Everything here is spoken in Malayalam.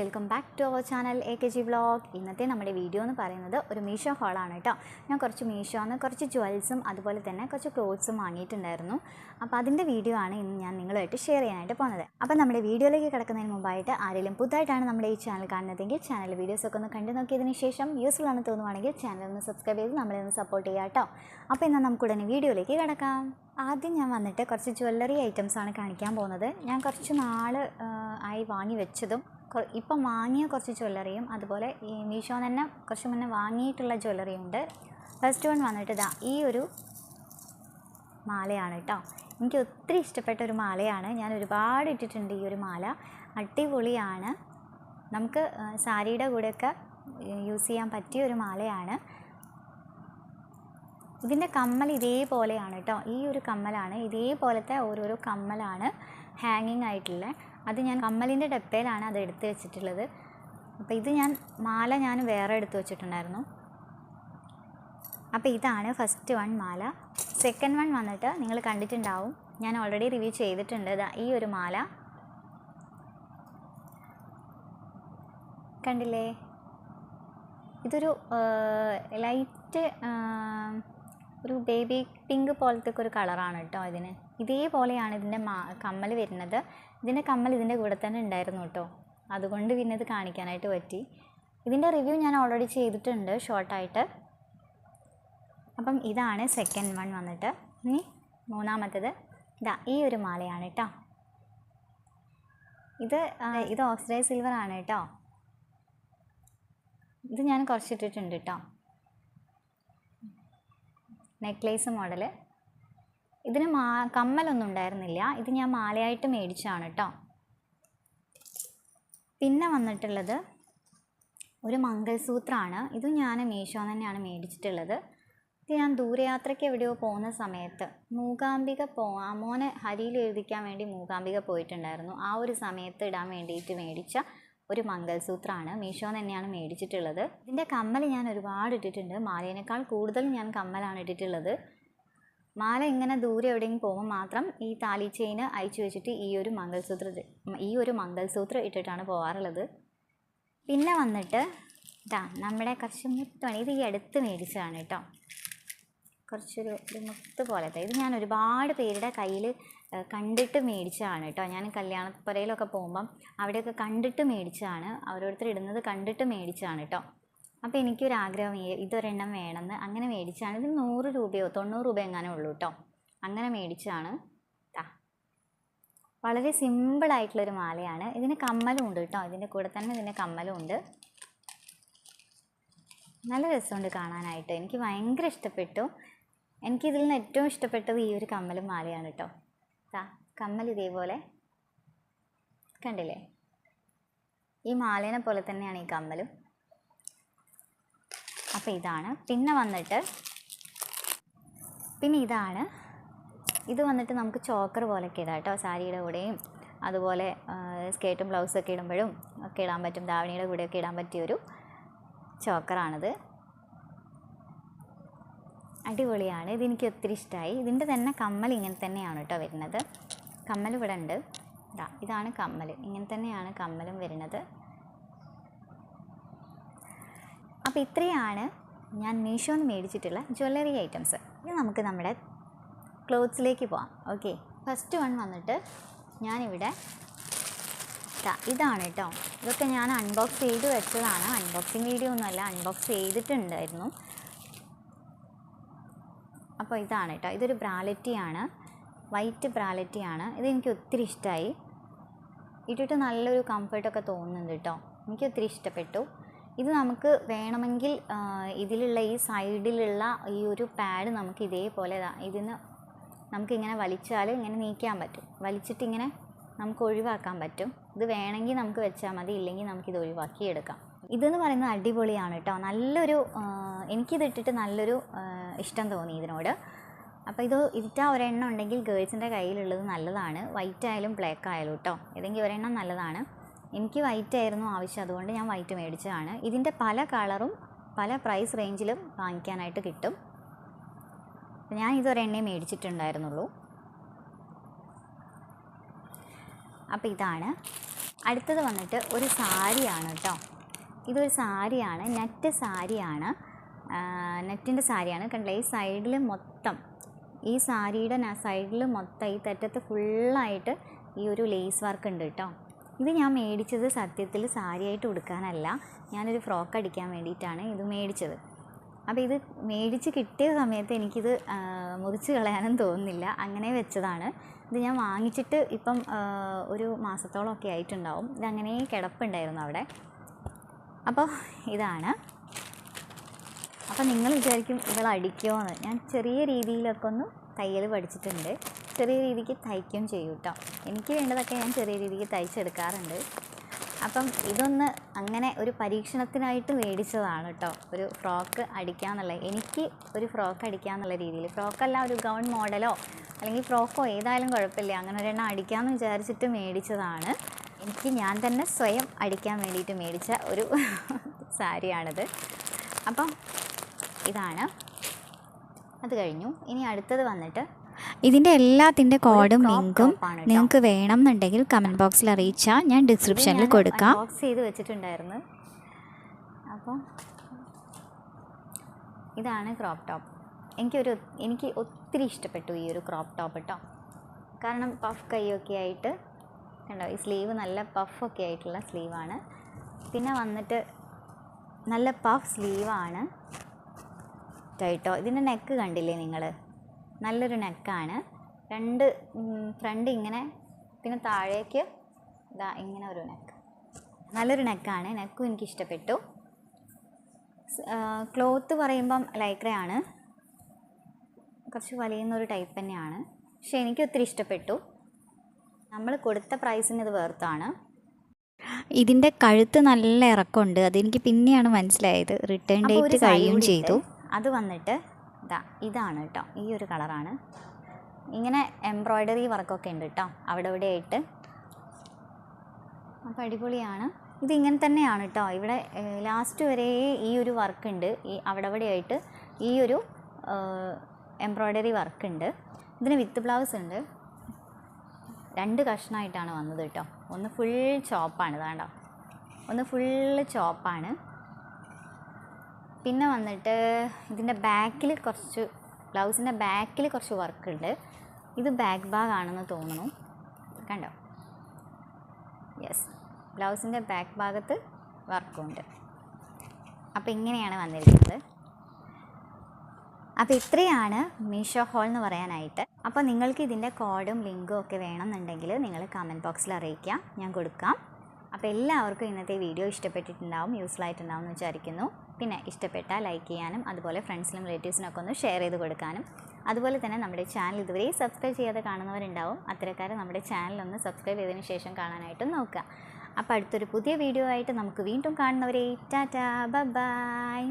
Welcome back to our channel A K G vlog ഇന്നത്തെ നമ്മുടെ വീഡിയോ എന്ന് പറയുന്നത് ഒരു മീഷോ ഹോളാണ് കേട്ടോ. ഞാൻ കുറച്ച് മീഷോന്ന് കുറച്ച് ജ്വൽസും അതുപോലെ തന്നെ കുറച്ച് ക്ലോത്ത്സും വാങ്ങിയിട്ടുണ്ടായിരുന്നു. അപ്പോൾ അതിന്റെ വീഡിയോ ആണ് ഇന്ന് ഞാൻ നിങ്ങളുമായിട്ട് ഷെയർ ചെയ്യാനായിട്ട് പോകുന്നത്. അപ്പോൾ നമ്മുടെ വീഡിയോയിലേക്ക് കിടക്കുന്നതിന് മുമ്പായിട്ട് ആരെങ്കിലും പുതുതായിട്ടാണ് നമ്മുടെ ഈ ചാനൽ കാണുന്നതെങ്കിൽ ചാനൽ വീഡിയോസൊക്കെ ഒന്ന് കണ്ടു നോക്കിയതിന് ശേഷം യൂസ്ഫുൾ ആണെന്ന് തോന്നുവാണെങ്കിൽ ചാനൽ ഒന്ന് സബ്സ്ക്രൈബ് ചെയ്ത് നമ്മളെ ഒന്ന് സപ്പോർട്ട് ചെയ്യാം കേട്ടോ. അപ്പോൾ എന്നാൽ നമുക്ക് ഉടനെ വീഡിയോയിലേക്ക് കിടക്കാം. ആദ്യം ഞാൻ വന്നിട്ട് കുറച്ച് ജ്വല്ലറി ആണ് കാണിക്കാൻ പോകുന്നത്. ഞാൻ കുറച്ച് നാൾ ആയി വാങ്ങി വെച്ചതും ഇപ്പം വാങ്ങിയ കുറച്ച് ജ്വല്ലറിയും അതുപോലെ ഈ മീഷോ തന്നെ കുറച്ച് മുന്നേ വാങ്ങിയിട്ടുള്ള ജ്വല്ലറിയും ഉണ്ട് ഫസ്റ്റ് വൺ വന്നിട്ട് ഇതാ ഈ ഒരു മാലയാണ് കേട്ടോ എനിക്ക് ഒത്തിരി ഇഷ്ടപ്പെട്ട ഒരു മാലയാണ്. ഞാൻ ഒരുപാട് ഇട്ടിട്ടുണ്ട് ഈ ഒരു മാല. അടിപൊളിയാണ്. നമുക്ക് സാരിയുടെ കൂടെയൊക്കെ യൂസ് ചെയ്യാൻ പറ്റിയ ഒരു മാലയാണ്. ഇതിന്റെ കമ്മൽ ഇതേപോലെയാണ് കേട്ടോ ഈ ഒരു കമ്മലാണ്. ഇതേപോലത്തെ ഓരോരോ കമ്മലാണ്. ഹാങ്ങിങ് ആയിട്ടുള്ള അത് ഞാൻ കമ്മലിന്റെ ഡപ്പയിലാണ് അത് എടുത്ത് വെച്ചിട്ടുള്ളത്. അപ്പോൾ ഇത് ഞാൻ മാല ഞാൻ വേറെ എടുത്ത് വെച്ചിട്ടുണ്ടായിരുന്നു. അപ്പോൾ ഇതാണ് ഫസ്റ്റ് വൺ മാല. സെക്കൻഡ് വൺ വന്നിട്ട് നിങ്ങൾ കണ്ടിട്ടുണ്ടാവും. ഞാൻ ഓൾറെഡി റിവ്യൂ ചെയ്തിട്ടുണ്ട്. ഈ ഒരു മാല. കണ്ടില്ലേ? ഇതൊരു ലൈറ്റ് ഒരു ബേബി പിങ്ക് പോലത്തെ ഒരു കളറാണ് കേട്ടോ ഇതിന്. ഇതേപോലെയാണ് ഇതിന്റെ മാ കമ്മൽ വരുന്നത്. ഇതിന്റെ കമ്മൽ ഇതിന്റെ കൂടെ തന്നെ ഉണ്ടായിരുന്നു കേട്ടോ. അതുകൊണ്ട് പിന്നെ ഇത് കാണിക്കാനായിട്ട് പറ്റി. ഇതിന്റെ റിവ്യൂ ഞാൻ ഓൾറെഡി ചെയ്തിട്ടുണ്ട് ഷോർട്ടായിട്ട് അപ്പം ഇതാണ് സെക്കൻഡ് വൺ വന്നിട്ട്. ഇനി മൂന്നാമത്തേത് ഇതാ ഈ ഒരു മാലയാണ് കേട്ടോ. ഇത് ഇത് ഓക്സിഡൈസ് സിൽവർ ആണ് കേട്ടോ. ഇത് ഞാൻ കുറച്ചിട്ടിട്ടുണ്ട് കേട്ടോ. നെക്ലേസ് മോഡൽ ഇതിന് മാ കമ്മലൊന്നും ഉണ്ടായിരുന്നില്ല. ഇത് ഞാൻ മാലയായിട്ട് മേടിച്ചതാണ് കേട്ടോ പിന്നെ വന്നിട്ടുള്ളത് ഒരു മംഗൾസൂത്രമാണ് ഇത് ഞാൻ മീഷോ തന്നെയാണ് മേടിച്ചിട്ടുള്ളത്. ഇത് ഞാൻ ദൂരയാത്രയ്ക്ക് എവിടെയോ പോകുന്ന സമയത്ത് മൂകാംബിക പോ മോനെ ഹരിയിൽ എഴുതിക്കാൻ വേണ്ടി മൂകാംബിക പോയിട്ടുണ്ടായിരുന്നു. ആ ഒരു സമയത്ത് ഇടാൻ വേണ്ടിയിട്ട് മേടിച്ച ഒരു മംഗൾസൂത്രമാണ് മീഷോ തന്നെയാണ് മേടിച്ചിട്ടുള്ളത്. ഇതിന്റെ കമ്മൽ ഞാൻ ഒരുപാട് ഇട്ടിട്ടുണ്ട്. മാലേനേക്കാൾ കൂടുതൽ ഞാൻ കമ്മലാണ് ഇട്ടിട്ടുള്ളത്. മാല ഇങ്ങനെ ദൂരെ എവിടെയെങ്കിലും പോകുമ്പോൾ മാത്രം ഈ താലി ചെയിന് അയച്ചു വെച്ചിട്ട് ഈ ഒരു മംഗൾസൂത്ര ഈ ഒരു മംഗൾസൂത്രം ഇട്ടിട്ടാണ് പോകാറുള്ളത് പിന്നെ വന്നിട്ട് ഇതാ നമ്മുടെ കുറച്ച് മുത്താണ്. ഇത് ഈ അടുത്ത് മേടിച്ചതാണ് കേട്ടോ. കുറച്ചൊരു ഒരു മുത്ത് പോലത്തെ. ഇത് ഞാൻ ഒരുപാട് പേരുടെ കയ്യിൽ കണ്ടിട്ട് മേടിച്ചതാണ് കേട്ടോ. ഞാൻ കല്യാണപ്പുരയിലൊക്കെ പോകുമ്പം അവിടെയൊക്കെ കണ്ടിട്ട് മേടിച്ചതാണ്. ഓരോരുത്തർ ഇടുന്നത് കണ്ടിട്ട് മേടിച്ചതാണ് കേട്ടോ. അപ്പോൾ എനിക്കൊരു ആഗ്രഹം ഇതൊരെണ്ണം വേണമെന്ന്. അങ്ങനെ മേടിച്ചാണ്. ഇത് നൂറ് രൂപയോ തൊണ്ണൂറ് രൂപ എങ്ങാനും ഉള്ളൂ കേട്ടോ അങ്ങനെ മേടിച്ചാണ്. വളരെ സിമ്പിളായിട്ടുള്ളൊരു മാലയാണ്. ഇതിന് കമ്മലും ഉണ്ട് കേട്ടോ ഇതിന്റെ കൂടെ തന്നെ ഇതിന്റെ കമ്മലും ഉണ്ട് നല്ല രസമുണ്ട് കാണാനായിട്ട്. എനിക്ക് ഭയങ്കര ഇഷ്ടപ്പെട്ടു. എനിക്കിതിൽ നിന്ന് ഏറ്റവും ഇഷ്ടപ്പെട്ടത് ഈ ഒരു കമ്മലും മാലയാണ് കേട്ടോ താ കമ്മൽ ഇതേപോലെ. കണ്ടില്ലേ? ഈ മാലേനെ പോലെ തന്നെയാണ് ഈ കമ്മലും. അപ്പോൾ ഇതാണ്. പിന്നെ വന്നിട്ട് പിന്നെ ഇതാണ്. ഇത് വന്നിട്ട് നമുക്ക് ചോക്കർ പോലൊക്കെ ഇടാം കേട്ടോ. സാരിയുടെ കൂടെയും അതുപോലെ സ്കേർട്ടും ബ്ലൗസൊക്കെ ഇടുമ്പോഴും ഒക്കെ ഇടാൻ പറ്റും. ധാവണിയുടെ കൂടെയൊക്കെ ഇടാൻ പറ്റിയൊരു ചോക്കറാണിത്. അടിപൊളിയാണ്. ഇതെനിക്ക് ഒത്തിരി ഇഷ്ടമായി ഇതിന്റെ തന്നെ കമ്മൽ ഇങ്ങനെ തന്നെയാണ് കേട്ടോ വരുന്നത്. കമ്മൽ ഇവിടെ ഉണ്ട്. ഇതാ ഇതാണ് കമ്മൽ. ഇങ്ങനെ തന്നെയാണ് കമ്മലും വരുന്നത്. അപ്പോൾ ഇത്രയാണ് ഞാൻ മീഷോന്ന് മേടിച്ചിട്ടുള്ള ജ്വല്ലറി ഐറ്റംസ്. ഇനി നമുക്ക് നമ്മുടെ ക്ലോത്ത്സിലേക്ക് പോവാം. ഓക്കെ. ഫസ്റ്റ് വൺ വന്നിട്ട് ഞാനിവിടെ ഇതാണ് കേട്ടോ. ഇതൊക്കെ ഞാൻ അൺബോക്സ് ചെയ്ത് വെച്ചതാണ്. അൺബോക്സിങ് വീഡിയോ ഒന്നുമല്ല അൺബോക്സ് ചെയ്തിട്ടുണ്ടായിരുന്നു. അപ്പോൾ ഇതാണ് കേട്ടോ. ഇതൊരു ബ്രാലറ്റിയാണ് വൈറ്റ് ബ്രാലറ്റിയാണ് ഇതെനിക്ക് ഒത്തിരി ഇഷ്ടമായി ഇട്ടിട്ട് നല്ലൊരു കംഫർട്ടൊക്കെ തോന്നുന്നുണ്ട് കേട്ടോ. എനിക്ക് ഒത്തിരി ഇഷ്ടപ്പെട്ടു. ഇത് നമുക്ക് വേണമെങ്കിൽ ഇതിലുള്ള ഈ സൈഡിലുള്ള ഈ ഒരു പാഡ് നമുക്ക് ഇതേപോലെ ഇതിന് നമുക്കിങ്ങനെ വലിച്ചാൽ ഇങ്ങനെ നീക്കാൻ പറ്റും. വലിച്ചിട്ടിങ്ങനെ നമുക്ക് ഒഴിവാക്കാൻ പറ്റും. ഇത് വേണമെങ്കിൽ നമുക്ക് വെച്ചാൽ മതി ഇല്ലെങ്കിൽ നമുക്കിത് ഒഴിവാക്കി എടുക്കാം. ഇതെന്ന് പറയുന്നത് അടിപൊളിയാണ് കേട്ടോ. നല്ലൊരു എനിക്കിതിട്ടിട്ട് നല്ലൊരു ഇഷ്ടം തോന്നി ഇതിനോട്. അപ്പോൾ ഇത് ഇറ്റാ ഒരെണ്ണം ഉണ്ടെങ്കിൽ ഗേൾസിന്റെ കയ്യിലുള്ളത് നല്ലതാണ്. വൈറ്റ് ആയാലും ബ്ലാക്ക് ആയാലും കേട്ടോ. ഏതെങ്കിലും ഒരെണ്ണം നല്ലതാണ്. എനിക്ക് വൈറ്റ് ആയിരുന്നു ആവശ്യം. അതുകൊണ്ട് ഞാൻ വൈറ്റ് മേടിച്ചതാണ്. ഇതിന്റെ പല കളറും പല പ്രൈസ് റേഞ്ചിലും വാങ്ങിക്കാനായിട്ട് കിട്ടും. ഞാൻ ഇതൊരെണ്ണേ മേടിച്ചിട്ടുണ്ടായിരുന്നുള്ളൂ. അപ്പോൾ ഇതാണ്. അടുത്തത് വന്നിട്ട് ഒരു സാരിയാണ് കേട്ടോ ഇതൊരു സാരിയാണ് നെറ്റ് സാരിയാണ്. നെറ്റിന്റെ സാരിയാണ്. കണ്ടില്ല ഈ സൈഡിൽ മൊത്തം ഈ സാരിയുടെ സൈഡിൽ മൊത്തം ഈ തെറ്റത്ത് ഫുള്ളായിട്ട് ഈ ഒരു ലേസ് വർക്ക് ഉണ്ട് കേട്ടോ ഇത് ഞാൻ മേടിച്ചത് സത്യത്തിൽ സാരിയായിട്ട് ഉടുക്കാനല്ല. ഞാനൊരു ഫ്രോക്ക് അടിക്കാൻ വേണ്ടിയിട്ടാണ് ഇത് മേടിച്ചത്. അപ്പോൾ ഇത് മേടിച്ച് കിട്ടിയ സമയത്ത് എനിക്കിത് മുറിച്ച് കളയാനും തോന്നുന്നില്ല. അങ്ങനെ വെച്ചതാണ്. ഇത് ഞാൻ വാങ്ങിച്ചിട്ട് ഇപ്പം ഒരു മാസത്തോളമൊക്കെ ആയിട്ടുണ്ടാവും. ഇതങ്ങനെ കിടപ്പുണ്ടായിരുന്നു അവിടെ. അപ്പോൾ ഇതാണ്. അപ്പോൾ നിങ്ങൾ വിചാരിക്കും ഇവൾ അടിക്കുമോ എന്ന് ഞാൻ ചെറിയ രീതിയിലൊക്കെ ഒന്ന് തയ്യൽ പഠിച്ചിട്ടുണ്ട്. ചെറിയ രീതിക്ക് തയ്ക്കുകയും ചെയ്യും കേട്ടോ എനിക്ക് വേണ്ടതൊക്കെ ഞാൻ ചെറിയ രീതിക്ക് തയ്ച്ചെടുക്കാറുണ്ട്. അപ്പം ഇതൊന്ന് അങ്ങനെ ഒരു പരീക്ഷണത്തിനായിട്ട് മേടിച്ചതാണ് കേട്ടോ ഒരു ഫ്രോക്ക് അടിക്കാന്നുള്ള എനിക്ക് ഒരു ഫ്രോക്ക് അടിക്കാന്നുള്ള രീതിയിൽ. ഫ്രോക്കല്ല ഒരു ഗൗൺ മോഡലോ അല്ലെങ്കിൽ ഫ്രോക്കോ ഏതായാലും കുഴപ്പമില്ല. അങ്ങനെ ഒരെണ്ണം അടിക്കാമെന്ന് വിചാരിച്ചിട്ട് മേടിച്ചതാണ്. എനിക്ക് ഞാൻ തന്നെ സ്വയം അടിക്കാൻ വേണ്ടിയിട്ട് മേടിച്ച ഒരു സാരിയാണിത്. അപ്പം ഇതാണ്. അത് കഴിഞ്ഞു. ഇനി അടുത്തത് വന്നിട്ട് ഇതിന്റെ എല്ലാത്തിന്റെ കോഡും ലിങ്കും. നിങ്ങൾക്ക് വേണം എന്നുണ്ടെങ്കിൽ കമന്റ് ബോക്സിൽ അറിയിച്ചാൽ ഞാൻ ഡിസ്ക്രിപ്ഷനിൽ കൊടുക്കാം. ബോക്സ് ചെയ്ത് വെച്ചിട്ടുണ്ടായിരുന്നു. അപ്പോൾ ഇതാണ് ക്രോപ്പ് ടോപ്പ് എനിക്കൊരു എനിക്ക് ഒത്തിരി ഇഷ്ടപ്പെട്ടു ഈ ഒരു ക്രോപ്പ് ടോപ്പ് കേട്ടോ കാരണം പഫ് കൈയൊക്കെ ആയിട്ട് കണ്ടോ ഈ സ്ലീവ് നല്ല പഫൊക്കെ ആയിട്ടുള്ള സ്ലീവാണ് പിന്നെ വന്നിട്ട് നല്ല പഫ് സ്ലീവാണ് കേട്ടോ ഇതിന്റെ നെക്ക് കണ്ടില്ലേ നിങ്ങൾ നല്ലൊരു നെക്കാണ്. രണ്ട് ഫ്രണ്ട് ഇങ്ങനെ പിന്നെ താഴേക്ക് ഇതാ ഇങ്ങനെ ഒരു നെക്ക് നല്ലൊരു നെക്കാണ്. നെക്കും എനിക്ക് ഇഷ്ടപ്പെട്ടു ക്ലോത്ത് പറയുമ്പം ലൈക്രയാണ് കുറച്ച് വലിയുന്നൊരു ടൈപ്പ് തന്നെയാണ്. പക്ഷെ എനിക്ക് ഒത്തിരി ഇഷ്ടപ്പെട്ടു. നമ്മൾ കൊടുത്ത പ്രൈസിന് ഇത് വേർത്താണ് ഇതിന്റെ കഴുത്ത് നല്ല ഇറക്കമുണ്ട്. അതെനിക്ക് പിന്നെയാണ് മനസ്സിലായത്. റിട്ടേൺ ഡേറ്റ് കഴിയും ചെയ്തു. അത് വന്നിട്ട് ഇതാ ഇതാണ് കേട്ടോ ഈ ഒരു കളറാണ്. ഇങ്ങനെ എംബ്രോയ്ഡറി വർക്കൊക്കെ ഉണ്ട് കേട്ടോ അവിടെ ഇവിടെ ആയിട്ട്. അപ്പോൾ അടിപൊളിയാണ്. ഇതിങ്ങനെ തന്നെയാണ് കേട്ടോ ഇവിടെ ലാസ്റ്റ് വരെ ഈ ഒരു വർക്ക് ഉണ്ട്. ഈ അവിടെ ഇവിടെ ആയിട്ട് ഈ ഒരു എംബ്രോയ്ഡറി വർക്ക് ഉണ്ട്. ഇതിന് വിത്ത് ബ്ലൗസ് ഉണ്ട്. രണ്ട് കഷ്ണമായിട്ടാണ് വന്നത് കേട്ടോ ഒന്ന് ഫുൾ ചോപ്പാണ് ഇതാണ്ടോ ഒന്ന് ഫുള്ള് ചോപ്പാണ് പിന്നെ വന്നിട്ട് ഇതിന്റെ ബാക്കിൽ കുറച്ച് ബ്ലൗസിന്റെ ബാക്കിൽ കുറച്ച് വർക്ക് ഉണ്ട് ഇത് ബാക്ക് ബാഗ് ആണെന്ന് തോന്നുന്നു. കണ്ടോ? യെസ് ബ്ലൗസിന്റെ ബാക്ക് ഭാഗത്ത് വർക്കുണ്ട്. അപ്പോൾ ഇങ്ങനെയാണ് വന്നിരിക്കുന്നത്. അപ്പോൾ ഇത്രയാണ് മീഷോ ഹോൾ എന്ന് പറയാനായിട്ട്. അപ്പോൾ നിങ്ങൾക്ക് ഇതിന്റെ കോഡും ലിങ്കും ഒക്കെ വേണമെന്നുണ്ടെങ്കിൽ നിങ്ങൾ കമന്റ് ബോക്സിൽ അറിയിക്കാം. ഞാൻ കൊടുക്കാം. അപ്പോൾ എല്ലാവർക്കും ഇന്നത്തെ വീഡിയോ ഇഷ്ടപ്പെട്ടിട്ടുണ്ടാവും യൂസ്ഫുൾ ആയിട്ടുണ്ടാവും എന്ന് വിചാരിക്കുന്നു. പിന്നെ ഇഷ്ടപ്പെട്ടാൽ ലൈക്ക് ചെയ്യാനും അതുപോലെ ഫ്രണ്ട്സിനും റിലേറ്റീവ്സിനൊക്കെ ഒന്ന് ഷെയർ ചെയ്ത് കൊടുക്കാനും. അതുപോലെ തന്നെ നമ്മുടെ ചാനൽ ഇതുവരെ സബ്സ്ക്രൈബ് ചെയ്യാതെ കാണുന്നവരുണ്ടാവും. അത്തരക്കാരെ നമ്മുടെ ചാനൽ ഒന്ന് സബ്സ്ക്രൈബ് ചെയ്തതിന് ശേഷം കാണാനായിട്ട് നോക്കുക. അപ്പോൾ അടുത്തൊരു പുതിയ വീഡിയോ ആയിട്ട് നമുക്ക് വീണ്ടും കാണുന്നവരെ ടാറ്റാ ബൈ